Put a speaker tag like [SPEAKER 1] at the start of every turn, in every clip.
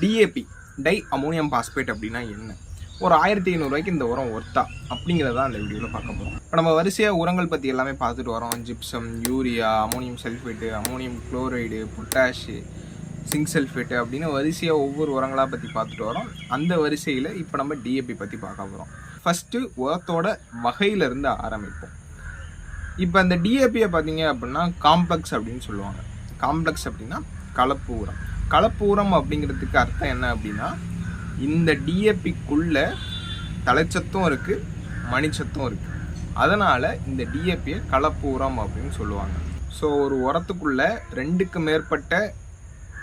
[SPEAKER 1] DAP tie ammonium phosphate அப்படின்னா என்ன? ஒரு ஆயிரத்தி ஐநூறுரூவாய்க்கு இந்த உரம் ஒர்த்தா அப்படிங்கிறத அந்த வீடியோவில் பார்க்க போகிறோம் இப்போ நம்ம வரிசையாக உரங்கள் பற்றி எல்லாமே பார்த்துட்டு வரோம். Gypsum urea ammonium sulphate ammonium chloride potash zinc sulphate அப்படின்னு வரிசையாக ஒவ்வொரு உரங்களாக பற்றி பார்த்துட்டு வரோம். அந்த வரிசையில் இப்போ நம்ம டிஏபி பற்றி பார்க்க போகிறோம் ஃபஸ்ட்டு உரத்தோட வகையிலேருந்து ஆரம்பிப்போம். இப்போ இந்த டிஏபியை பார்த்தீங்க அப்படின்னா காம்ப்ளெக்ஸ் அப்படின்னு சொல்லுவாங்க. காம்ப்ளெக்ஸ் அப்படின்னா கலப்பு உரம். கலப்பூரம் அப்படிங்கிறதுக்கு அர்த்தம் என்ன அப்படின்னா இந்த டிஏபிக்குள்ளே தலைச்சத்தும் இருக்குது மணிச்சத்தும் இருக்குது அதனால் இந்த டிஏபியை கலப்பூரம் அப்படின்னு சொல்லுவாங்க. ஸோ ஒரு உரத்துக்குள்ள ரெண்டுக்கு மேற்பட்ட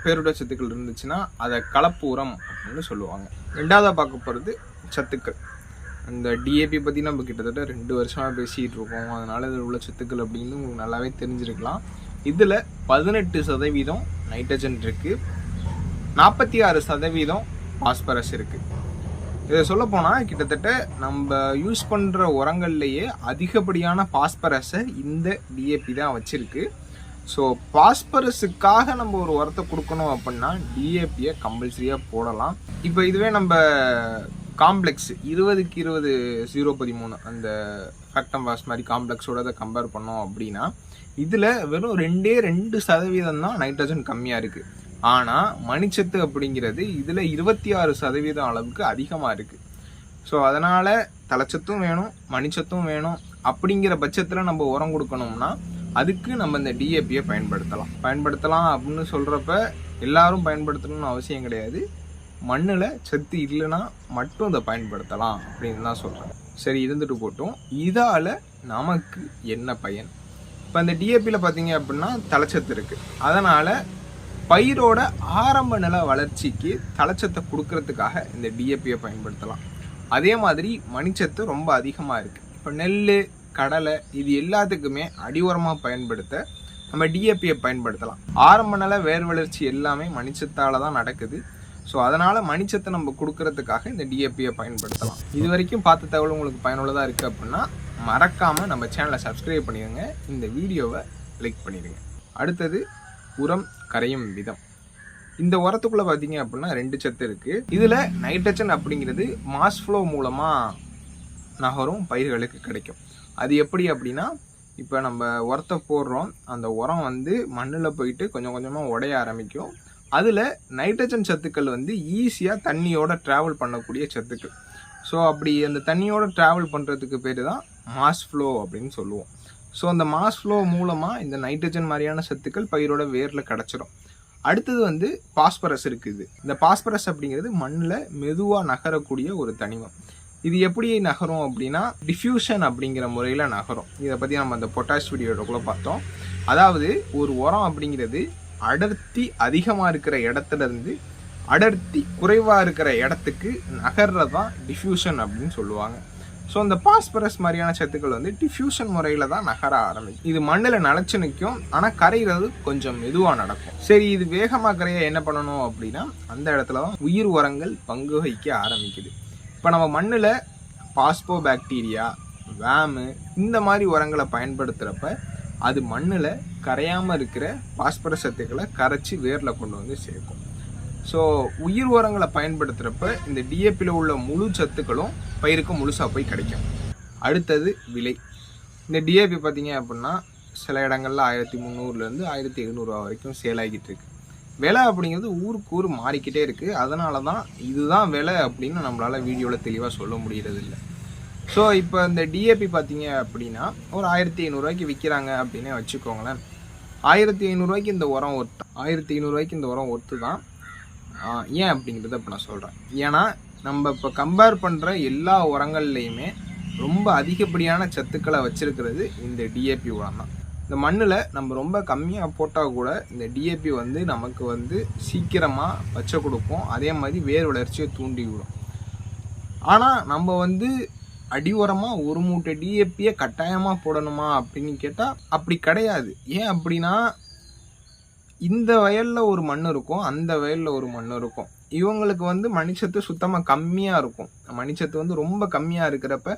[SPEAKER 1] பேருட சத்துக்கள் இருந்துச்சுன்னா அதை கலப்பூரம் அப்படின்னு சொல்லுவாங்க. ரெண்டாவதாக பார்க்க போகிறது சத்துக்கள். அந்த டிஏபி பற்றி நம்ம கிட்டத்தட்ட ரெண்டு வருஷமாக பேசிகிட்டு இருக்கோம். அதனால் இதில் உள்ள சத்துக்கள் அப்படின்னு உங்களுக்கு நல்லாவே தெரிஞ்சிருக்கலாம். இதில் பதினெட்டு சதவீதம் நைட்ரஜன் இருக்குது நாற்பத்தி ஆறு சதவீதம் பாஸ்பரஸ் இருக்குது இதை சொல்ல போனால் கிட்டத்தட்ட நம்ம யூஸ் பண்ணுற உரங்கள்லேயே அதிகப்படியான பாஸ்பரஸை இந்த டிஏபி தான் வச்சுருக்கு. ஸோ பாஸ்பரஸுக்காக நம்ம ஒரு உரத்தை கொடுக்கணும் அப்படின்னா டிஏபியை கம்பல்சரியாக போடலாம். இப்போ இதுவே நம்ம காம்ப்ளெக்ஸ் இருபதுக்கு இருபது ஜீரோ பதிமூணு அந்த ஃபேக்டம் வாஸ் மாதிரி காம்ப்ளெக்ஸோட அதை கம்பேர் பண்ணோம் அப்படின்னா இதில் வெறும் ரெண்டே ரெண்டு சதவீதம் தான் நைட்ரஜன் கம்மியாக இருக்குது ஆனால் மணிச்சத்து அப்படிங்கிறது இதில் இருபத்தி ஆறு சதவீதம் அளவுக்கு அதிகமாக இருக்குது ஸோ அதனால் தலைச்சத்தும் வேணும் மணிச்சத்தும் வேணும் அப்படிங்கிற பட்சத்தில் நம்ம உரம் கொடுக்கணும்னா அதுக்கு நம்ம இந்த டிஏபியை பயன்படுத்தலாம். பயன்படுத்தலாம் அப்படின்னு சொல்கிறப்ப எல்லாரும் பயன்படுத்தணும்னு அவசியம் கிடையாது. மண்ணில் சத்து இல்லைன்னா மட்டும் அதை பயன்படுத்தலாம் அப்படின்னு தான் சொல்கிறேன் சரி இருந்துட்டு போட்டும். இதால் நமக்கு என்ன பயன்? இப்போ அந்த டிஏபியில் பார்த்தீங்க அப்படின்னா தலைச்சத்து இருக்குது அதனால் பயிரோட ஆரம்ப நில வளர்ச்சிக்கு தலைச்சத்தை கொடுக்கறதுக்காக இந்த டிஏபியை பயன்படுத்தலாம். அதே மாதிரி மணிச்சத்து ரொம்ப அதிகமாக இருக்குது இப்போ நெல் கடலை இது எல்லாத்துக்குமே அடி உரமாக பயன்படுத்த நம்ம டிஏபியை பயன்படுத்தலாம். ஆரம்ப நில வேர் வளர்ச்சி எல்லாமே மணிச்சத்தால் தான் நடக்குது. ஸோ அதனால் மணிச்சத்தை நம்ம கொடுக்கறதுக்காக இந்த டிஏபியை பயன்படுத்தலாம். இது வரைக்கும் பார்த்த தகவல் உங்களுக்கு பயனுள்ளதாக இருக்குது அப்படின்னா மறக்காமல் நம்ம சேனலை சப்ஸ்கிரைப் பண்ணிடுங்க. இந்த வீடியோவை லைக் பண்ணிடுங்க. அடுத்தது உரம் கரையும் விதம். இந்த உரத்துக்குள்ள பார்த்தீங்க அப்படின்னா ரெண்டு சத்து இருக்கு. இதுல நைட்ரஜன் அப்படிங்கிறது மாஸ் ஃப்ளோ மூலமா நகரும் பயிர்களுக்கு கிடைக்கும். அது எப்படி அப்படின்னா இப்போ நம்ம உரத்தை போடுறோம். அந்த உரம் வந்து மண்ணில் போயிட்டு கொஞ்சம் கொஞ்சமாக உடைய ஆரம்பிக்கும். அதில் நைட்ரஜன் சத்துக்கள் வந்து ஈஸியாக தண்ணியோட ட்ராவல் பண்ணக்கூடிய சத்துக்கள். ஸோ அப்படி அந்த தண்ணியோட ட்ராவல் பண்ணுறதுக்கு பேர் தான் மாஸ் ஃப்ளோ அப்படின்னு சொல்லுவோம். ஸோ அந்த மாஸ் ஃப்ளோ மூலமாக இந்த நைட்ரஜன் மாதிரியான சத்துக்கள் பயிரோட வேரில் கிடச்சிரும். அடுத்தது வந்து பாஸ்பரஸ் இருக்குது. இந்த பாஸ்பரஸ் அப்படிங்கிறது மண்ணில் மெதுவாக நகரக்கூடிய ஒரு தனிமம். இது எப்படி நகரும் அப்படின்னா டிஃப்யூஷன் அப்படிங்கிற முறையில் நகரும். இதை பற்றி நம்ம அந்த பொட்டாஷ் வீடியோக்குள்ளே பார்த்தோம். அதாவது ஒரு உரம் அப்படிங்கிறது அடர்த்தி அதிகமாக இருக்கிற இடத்துல இருந்து அடர்த்தி குறைவாக இருக்கிற இடத்துக்கு நகர்றது தான் டிஃப்யூஷன் அப்படின்னு சொல்லுவாங்க. ஸோ அந்த பாஸ்பரஸ் மாதிரியான சத்துக்கள் வந்து டிஃப்யூஷன் முறையில் தான் நகர ஆரம்பிக்கும். இது மண்ணில் நிலச்சி நிற்கும். ஆனால் கரைகிறது கொஞ்சம் மெதுவாக நடக்கும். சரி இது வேகமாக கரைய என்ன பண்ணணும் அப்படின்னா அந்த இடத்துல தான் உயிர் உரங்கள் பங்கு வகிக்க ஆரம்பிக்குது. இப்போ நம்ம மண்ணில் பாஸ்போ பாக்டீரியா வேமு இந்த மாதிரி உரங்களை பயன்படுத்துகிறப்ப அது மண்ணில் கரையாமல் இருக்கிற பாஸ்பரஸ் சத்துக்களை கரைச்சி வேரில் கொண்டு வந்து சேர்க்கும். ஸோ உயிர் உரங்களை பயன்படுத்துகிறப்ப இந்த டிஏபியில் உள்ள முழு சத்துக்களும் பயிருக்கு முழுசாக போய் கிடைக்கும். அடுத்தது விலை. இந்த டிஏபி பார்த்தீங்க அப்படின்னா சில இடங்களில் ஆயிரத்தி முந்நூறுலேருந்து ஆயிரத்தி எழுநூறுவா வரைக்கும் சேல் ஆகிட்டு இருக்கு. விலை அப்படிங்கிறது ஊருக்கு ஊர் மாறிக்கிட்டே இருக்குது அதனால தான் இதுதான் விலை அப்படின்னு நம்மளால் வீடியோவில் தெளிவாக சொல்ல முடியறது இல்லை ஸோ இப்போ இந்த டிஏபி பார்த்தீங்க அப்படின்னா ஒரு ஆயிரத்தி ஐநூறுரூவாய்க்கு விற்கிறாங்க அப்படின்னே வச்சுக்கோங்களேன். ஆயிரத்தி ஐநூறுரூவாய்க்கு இந்த உரம் ஒர்த்து ஆயிரத்தி ஐநூறுரூவாய்க்கு இந்த உரம் ஒர்த்து தான் ஏன் அப்படிங்கிறத இப்போ நான் சொல்கிறேன் ஏன்னா நம்ம இப்போ கம்பேர் பண்ணுற எல்லா உரங்கள்லையுமே ரொம்ப அதிகப்படியான சத்துக்களை வச்சுருக்கிறது இந்த டிஏபி உரம் தான். இந்த மண்ணில் நம்ம ரொம்ப கம்மியாக போட்டால் கூட இந்த டிஏபி வந்து நமக்கு வந்து சீக்கிரமாக வச்ச கொடுக்கும். அதே மாதிரி வேர் வளர்ச்சியை தூண்டி விடும். ஆனால் நம்ம வந்து அடி உரமாக ஒரு மூட்டை டிஏபியை கட்டாயமாக போடணுமா அப்படின்னு கேட்டால் அப்படி கிடையாது. ஏன் அப்படின்னா இந்த வயலில் ஒரு மண் இருக்கும் அந்த வயலில் ஒரு மண் இருக்கும். இவங்களுக்கு வந்து மணிச்சத்து சுத்தமாக கம்மியாக இருக்கும். மணிச்சத்து வந்து ரொம்ப கம்மியாக இருக்கிறப்ப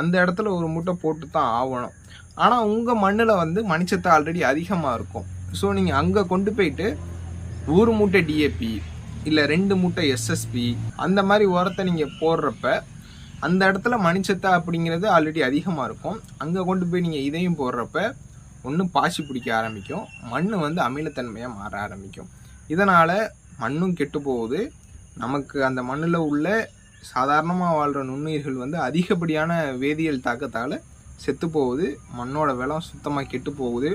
[SPEAKER 1] அந்த இடத்துல ஒரு மூட்டை போட்டு தான் ஆகணும். ஆனால் உங்கள் மண்ணில் வந்து மணிச்சத்து ஆல்ரெடி அதிகமாக இருக்கும். ஸோ நீங்கள் அங்கே கொண்டு போயிட்டு ஒரு மூட்டை டிஏபி இல்லை ரெண்டு மூட்டை எஸ்எஸ்பி அந்த மாதிரி உரத்தை நீங்கள் போடுறப்ப அந்த இடத்துல மணிச்சத்து அப்படிங்கிறது ஆல்ரெடி அதிகமாக இருக்கும். அங்கே கொண்டு போய் நீங்கள் இதையும் போடுறப்ப ஒன்று பாசி பிடிக்க ஆரம்பிக்கும். மண் வந்து அமிலத்தன்மையாக மாற ஆரம்பிக்கும். இதனால் மண்ணும் கெட்டு போகுது. நமக்கு அந்த மண்ணில் உள்ள சாதாரணமாக வாழ்கிற நுண்ணுயிர்கள் வந்து அதிகப்படியான வேதியியல் தாக்கத்தால் செத்து போகுது. மண்ணோட விலம் சுத்தமாக கெட்டு போகுது.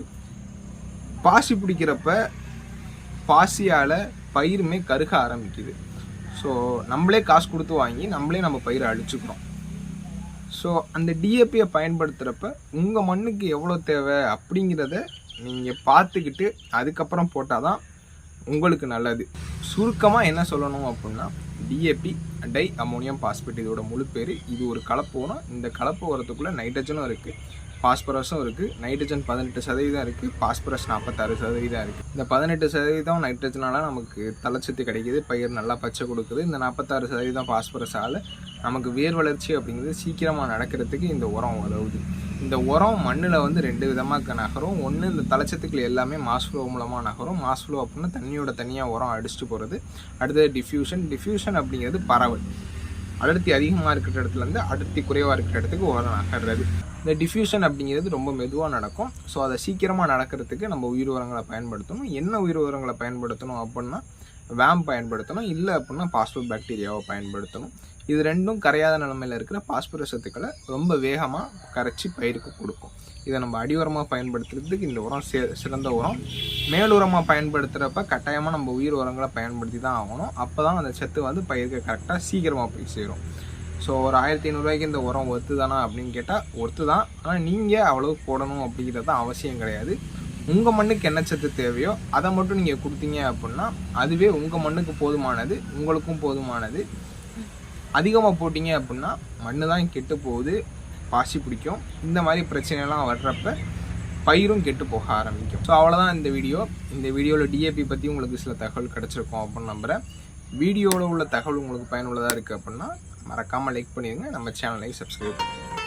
[SPEAKER 1] பாசி பிடிக்கிறப்ப பாசியால் பயிருமே கருக ஆரம்பிக்குது. ஸோ நம்மளே காசு கொடுத்து வாங்கி நம்மளே நம்ம பயிரை அழிச்சுக்கிறோம். ஸோ அந்த டிஏபியை பயன்படுத்துகிறப்ப உங்கள் மண்ணுக்கு எவ்வளோ தேவை அப்படிங்கிறத நீங்கள் பார்த்துக்கிட்டு அதுக்கப்புறம் போட்டால் தான் உங்களுக்கு நல்லது. சுருக்கமாக என்ன சொல்லணும் அப்படின்னா டிஏபி டை அமோனியம் பாஸ்பேட் இதோட முழு பேர் இது ஒரு கலப்பு உரம். இந்த கலப்பு உரத்துக்குள்ளே நைட்ரஜனும் இருக்குது பாஸ்பரஸும் இருக்குது நைட்ரஜன் பதினெட்டு சதவீதம் இருக்குது பாஸ்பரஸ் நாற்பத்தாறு சதவீதம் இருக்குது இந்த பதினெட்டு சதவீதம் நைட்ரஜனால நமக்கு தலைச்சத்து கிடைக்கிது. பயிர் நல்லா பச்சை கொடுக்குது. இந்த நாற்பத்தாறு சதவீதம் பாஸ்பரஸால் நமக்கு வேர் வளர்ச்சி அப்படிங்கிறது சீக்கிரமாக நடக்கிறதுக்கு இந்த உரம் உதவுது. இந்த உரம் மண்ணில் வந்து ரெண்டு விதமாக நகரும். ஒன்று இந்த தலைச்சத்துக்கள் எல்லாமே மாஸ்ஃப்ளோ மூலமாக நகரும். மாஸ்ஃப்ளோ அப்படின்னா தண்ணியோட தனியாக உரம் அடிச்சுட்டு போகிறது அடுத்தது டிஃப்யூஷன் டிஃப்யூஷன் அப்படிங்கிறது பரவல். அடர்த்தி அதிகமாக இருக்கிற இடத்துல இருந்து அடர்த்தி குறைவாக இருக்கிற இடத்துக்கு உரம் நகர்றது. இந்த டிஃப்யூஷன் அப்படிங்கிறது ரொம்ப மெதுவாக நடக்கும். ஸோ அதை சீக்கிரமாக நடக்கிறதுக்கு நம்ம உயிர் உரங்களை பயன்படுத்தணும். என்ன உயிர் உரங்களை பயன்படுத்தணும் அப்படின்னா வேம் பயன்படுத்தணும். இல்லை அப்படின்னா பாஸ்போ பாக்டீரியாவை பயன்படுத்தணும். இது ரெண்டும் கரையாத நிலமையில் இருக்கிற பாஸ்பரஸ் சத்துக்களை ரொம்ப வேகமாக கரைச்சி பயிருக்கு கொடுக்கும். இதை நம்ம அடி உரமாக பயன்படுத்துறதுக்கு இந்த உரம் சே சிறந்த உரம். மேல் உரமாக பயன்படுத்துகிறப்ப கட்டாயமாக நம்ம உயிர் உரங்களை பயன்படுத்தி தான் ஆகணும். அப்போ தான் அந்த சத்து வந்து பயிருக்கு கரெக்டாக சீக்கிரமாக போய் சேரும். ஸோ ஒரு ஆயிரத்தி ஐநூறுரூவாய்க்கு இந்த உரம் ஒத்துதானா அப்படின்னு கேட்டால் ஒத்து தான் ஆனால் நீங்கள் அவ்வளோ போடணும் அப்படிங்கிறது தான் அவசியம் கிடையாது. உங்கள் மண்ணுக்கு என்ன சத்து தேவையோ அதை மட்டும் நீங்கள் கொடுத்தீங்க அப்படின்னா அதுவே உங்கள் மண்ணுக்கு போதுமானது உங்களுக்கும் போதுமானது. அதிகமாக போட்டிங்க அப்படின்னா மண்ணு தான் கெட்டு போகுது பாசி பிடிக்கும். இந்த மாதிரி பிரச்சனைலாம் வர்றப்ப பயிரும் கெட்டு போக ஆரம்பிக்கும். ஸோ அவ்வளோதான் இந்த வீடியோ. இந்த வீடியோவில் டிஏபி பற்றி உங்களுக்கு சில தகவல் கிடச்சிருக்கும் அப்படின்னு நம்புகிறேன் வீடியோவில் உள்ள தகவல் உங்களுக்கு பயனுள்ளதாக இருக்குது அப்படின்னா மறக்காமல் லைக் பண்ணிடுங்க. நம்ம சேனலையும் சப்ஸ்கிரைப் பண்ணுங்கள்